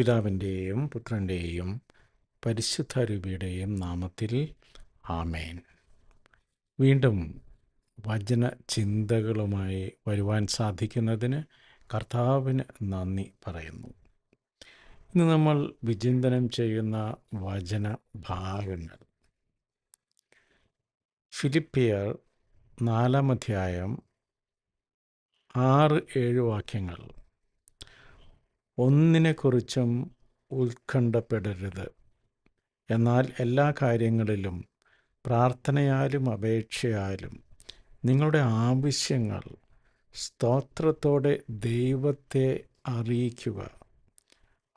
പിതാവിന്റെയും പുത്രന്റെയും പരിശുദ്ധരൂപിയുടെയും നാമത്തിൽ ആമേൻ. വീണ്ടും വചന ചിന്തകളുമായി വരുവാൻ സാധിക്കുന്നതിന് കർത്താവിന് നന്ദി പറയുന്നു. ഇന്ന് നമ്മൾ വിചിന്തനം ചെയ്യുന്ന വചന ഭാഗങ്ങൾ. ഫിലിപ്പിയർ നാലാം അധ്യായം ആറ് ഏഴ് വാക്യങ്ങൾ. ഒന്നിനെക്കുറിച്ചും ഉത്കണ്ഠപ്പെടരുത്. എന്നാൽ എല്ലാ കാര്യങ്ങളിലും പ്രാർത്ഥനയാലും അപേക്ഷയാലും നിങ്ങളുടെ ആവശ്യങ്ങൾ സ്തോത്രത്തോടെ ദൈവത്തെ അറിയിക്കുക.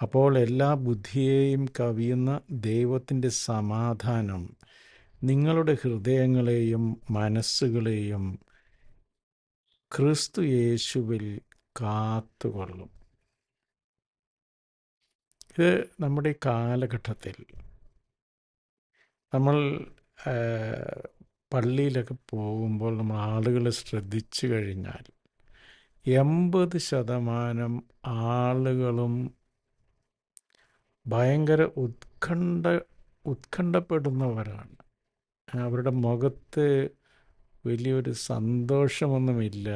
അപ്പോൾ എല്ലാ ബുദ്ധിയെയും കവിയുന്ന ദൈവത്തിന്റെ സമാധാനം നിങ്ങളുടെ ഹൃദയങ്ങളെയും മനസ്സുകളെയും ക്രിസ്തു യേശുവിൽ കാത്തുകൊള്ളും. ഇത് നമ്മുടെ ഈ കാലഘട്ടത്തിൽ നമ്മൾ പള്ളിയിലൊക്കെ പോകുമ്പോൾ നമ്മൾ ആളുകളെ ശ്രദ്ധിച്ചു കഴിഞ്ഞാൽ എൺപത് ശതമാനം ആളുകളും ഭയങ്കര ഉത്കണ്ഠ ഉത്കണ്ഠപ്പെടുന്നവരാണ്. അവരുടെ മുഖത്ത് വലിയൊരു സന്തോഷമൊന്നുമില്ല.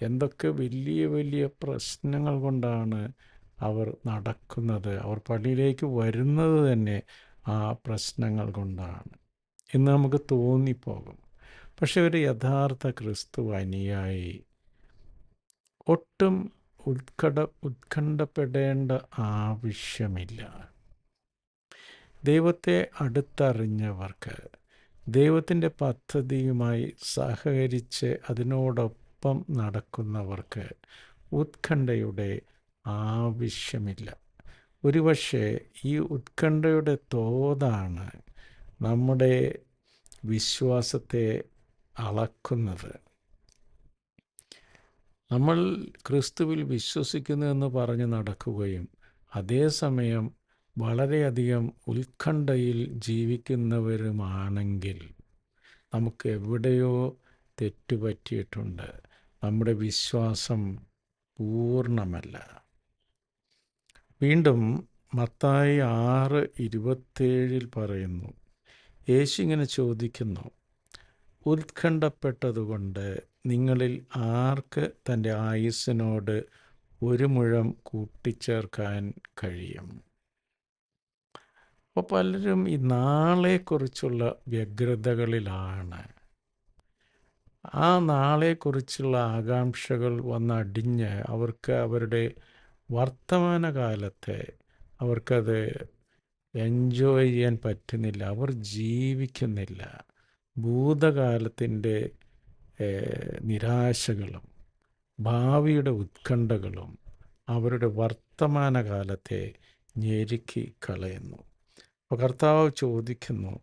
എന്തൊക്കെ വലിയ വലിയ പ്രശ്നങ്ങൾ കൊണ്ടാണ് അവർ നടക്കുന്നത് അവർ പള്ളിയിലേക്ക് വരുന്നത് തന്നെ ആ പ്രശ്നങ്ങൾ കൊണ്ടാണ്. എന്ന് നമുക്ക് തോന്നിപ്പോകും. പക്ഷെ ഒരു യഥാർത്ഥ ക്രിസ്തു അനുയായി ഒട്ടും ഉത്കട ഉത്കണ്ഠപ്പെടേണ്ട ആവശ്യമില്ല. ദൈവത്തെ അടുത്തറിഞ്ഞവർക്ക് ദൈവത്തിന്റെ പദ്ധതിയുമായി സഹകരിച്ച് അതിനോടൊപ്പം നടക്കുന്നവർക്ക് ഉത്കണ്ഠയുടെ ആവശ്യമില്ല. ഒരുപക്ഷെ ഈ ഉത്കണ്ഠയുടെ തോതാണ് നമ്മുടെ വിശ്വാസത്തെ അളക്കുന്നത്. നമ്മൾ ക്രിസ്തുവിൽ വിശ്വസിക്കുന്നു എന്ന് പറഞ്ഞ് നടക്കുകയും അതേസമയം വളരെയധികം ഉത്കണ്ഠയിൽ ജീവിക്കുന്നവരുമാണെങ്കിൽ നമുക്ക് എവിടെയോ തെറ്റുപറ്റിയിട്ടുണ്ട്. നമ്മുടെ വിശ്വാസം പൂർണമല്ല. വീണ്ടും മത്തായി ആറ് ഇരുപത്തേഴിൽ പറയുന്നു. യേശു ഇങ്ങനെ ചോദിക്കുന്നു ഉത്കണ്ഠപ്പെട്ടതുകൊണ്ട് നിങ്ങളിൽ ആർക്ക് തന്റെ ആയുസ്സിനോട് ഒരു മുഴം കൂട്ടിച്ചേർക്കാൻ കഴിയും? അപ്പോൾ പലരും ഈ നാളെക്കുറിച്ചുള്ള വ്യഗ്രതകളിലാണ്. ആ നാളെക്കുറിച്ചുള്ള ആകാംക്ഷകൾ വന്നടിഞ്ഞ് അവർക്ക് അവരുടെ വർത്തമാനകാലത്തെ അവർക്കത് എൻജോയ് ചെയ്യാൻ പറ്റുന്നില്ല. അവർ ജീവിക്കുന്നില്ല. ഭൂതകാലത്തിന്റെ നിരാശകളും ഭാവിയുടെ ഉത്കണ്ഠകളും അവരുടെ വർത്തമാനകാലത്തെ ഞെരുക്കി കളയുന്നു. അപ്പോൾ കർത്താവ് ചോദിക്കുന്നു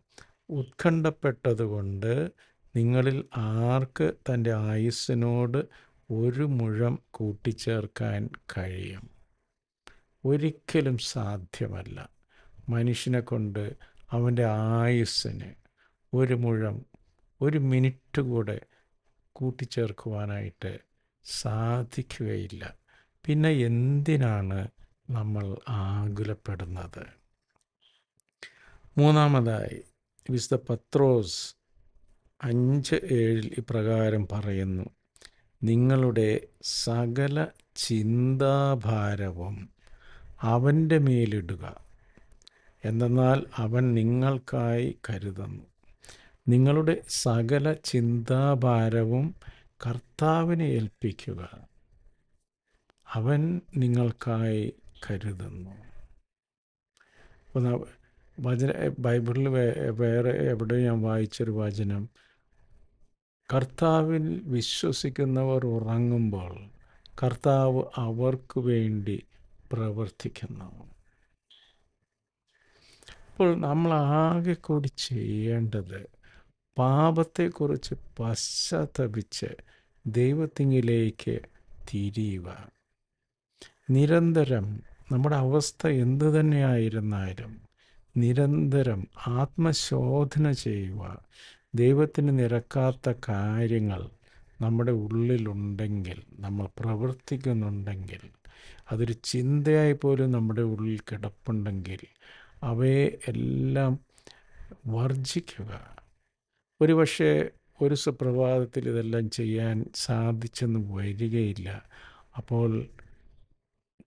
ഉത്കണ്ഠപ്പെട്ടതുകൊണ്ട് നിങ്ങളിൽ ആർക്ക് തന്റെ ആയുസ്സിനോട് ഒരു മുഴം കൂട്ടിച്ചേർക്കാൻ കഴിയും? ഒരിക്കലും സാധ്യമല്ല. മനുഷ്യനെ കൊണ്ട് അവന്റെ ആയുസ്സിന് ഒരു മുഴം ഒരു മിനിറ്റ് കൂടെ കൂട്ടിച്ചേർക്കുവാനായിട്ട് സാധിക്കുകയില്ല. പിന്നെ എന്തിനാണ് നമ്മൾ ആകുലപ്പെടുന്നത്? മൂന്നാമതായി വിശുദ്ധ പത്രോസ് അഞ്ച് ഏഴിൽ ഇപ്രകാരം പറയുന്നു നിങ്ങളുടെ സകല ചിന്താഭാരവും അവന്റെ മേലിടുക. എന്തെന്നാൽ അവൻ നിങ്ങൾക്കായി കരുതുന്നു. നിങ്ങളുടെ സകല ചിന്താഭാരവും കർത്താവിനെ ഏൽപ്പിക്കുക. അവൻ നിങ്ങൾക്കായി കരുതുന്നു. വചന ബൈബിളിൽ വേറെ എവിടെ ഞാൻ വായിച്ചൊരു വചനം. കർത്താവിൽ വിശ്വസിക്കുന്നവർ ഉറങ്ങുമ്പോൾ കർത്താവ് അവർക്ക് വേണ്ടി പ്രവർത്തിക്കുന്നു. അപ്പോൾ നമ്മൾ ആകെ കൂടി ചെയ്യേണ്ടത് പാപത്തെക്കുറിച്ച് പശ്ചാത്തപിച്ച് ദൈവത്തിങ്കിലേക്ക് തിരിയുക. നിരന്തരം നമ്മുടെ അവസ്ഥ എന്തു തന്നെയായിരുന്നാലും നിരന്തരം ആത്മശോധന ചെയ്യുക. ദൈവത്തിന് നിരക്കാത്ത കാര്യങ്ങൾ നമ്മുടെ ഉള്ളിലുണ്ടെങ്കിൽ നമ്മൾ പ്രവർത്തിക്കുന്നുണ്ടെങ്കിൽ അതൊരു ചിന്തയായി പോലും നമ്മുടെ ഉള്ളിൽ കിടപ്പുണ്ടെങ്കിൽ അവയെ എല്ലാം വർജിക്കുക ഒരുപക്ഷെ ഒരു സുപ്രഭാതത്തിൽ ഇതെല്ലാം ചെയ്യാൻ സാധിച്ചെന്ന് വരികയില്ല. അപ്പോൾ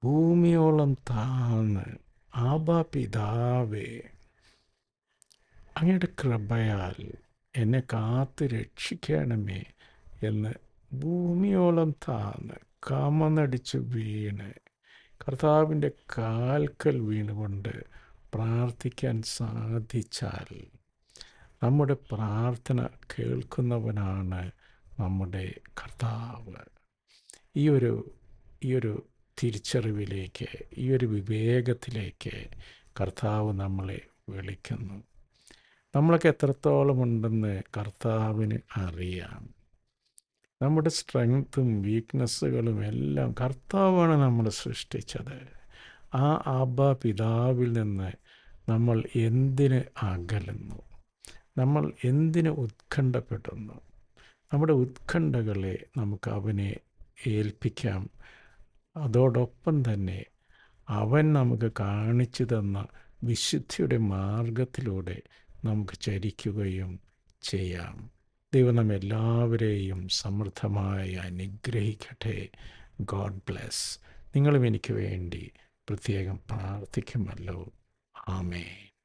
ഭൂമിയോളം താന്ന് ആബാ പിതാവേ അങ്ങയുടെ കൃപയാൽ എന്നെ കാത്ത് രക്ഷിക്കണമേ എന്ന് ഭൂമിയോളം താന്ന് കമന്നടിച്ച് വീണ് കർത്താവിന്റെ കാൽക്കൽ വീണുകൊണ്ട് പ്രാർത്ഥിക്കാൻ സാധിച്ചാൽ നമ്മുടെ പ്രാർത്ഥന കേൾക്കുന്നവനാണ് നമ്മുടെ കർത്താവ്. ഈ ഒരു ഈ ഒരു തിരിച്ചറിവിലേക്ക് ഈ ഒരു വിവേകത്തിലേക്ക് കർത്താവ് നമ്മളെ വിളിക്കുന്നു. നമ്മളൊക്കെ എത്രത്തോളം ഉണ്ടെന്ന് കർത്താവിന് അറിയാം. നമ്മുടെ സ്ട്രെങ്ത്തും വീക്ക്നെസ്സുകളും എല്ലാം കർത്താവാണ് നമ്മൾ സൃഷ്ടിച്ചത്. ആ ആബ പിതാവിൽ നിന്ന് നമ്മൾ എന്തിന് അകലുന്നു? നമ്മൾ എന്തിന് ഉത്കണ്ഠപ്പെടുന്നു? നമ്മുടെ ഉത്കണ്ഠകളെ നമുക്ക് അവനെ ഏൽപ്പിക്കാം. അതോടൊപ്പം തന്നെ അവൻ നമുക്ക് കാണിച്ചു തന്ന വിശുദ്ധിയുടെ മാർഗത്തിലൂടെ നമുക്ക് ചരിക്കുകയും ചെയ്യാം. ദൈവം നമ്മ എല്ലാവരെയും സമൃദ്ധമായി അനുഗ്രഹിക്കട്ടെ. ഗോഡ് ബ്ലെസ് നിങ്ങളും എനിക്ക് വേണ്ടി പ്രത്യേകം പ്രാർത്ഥിക്കുമല്ലോ. ആമേൻ.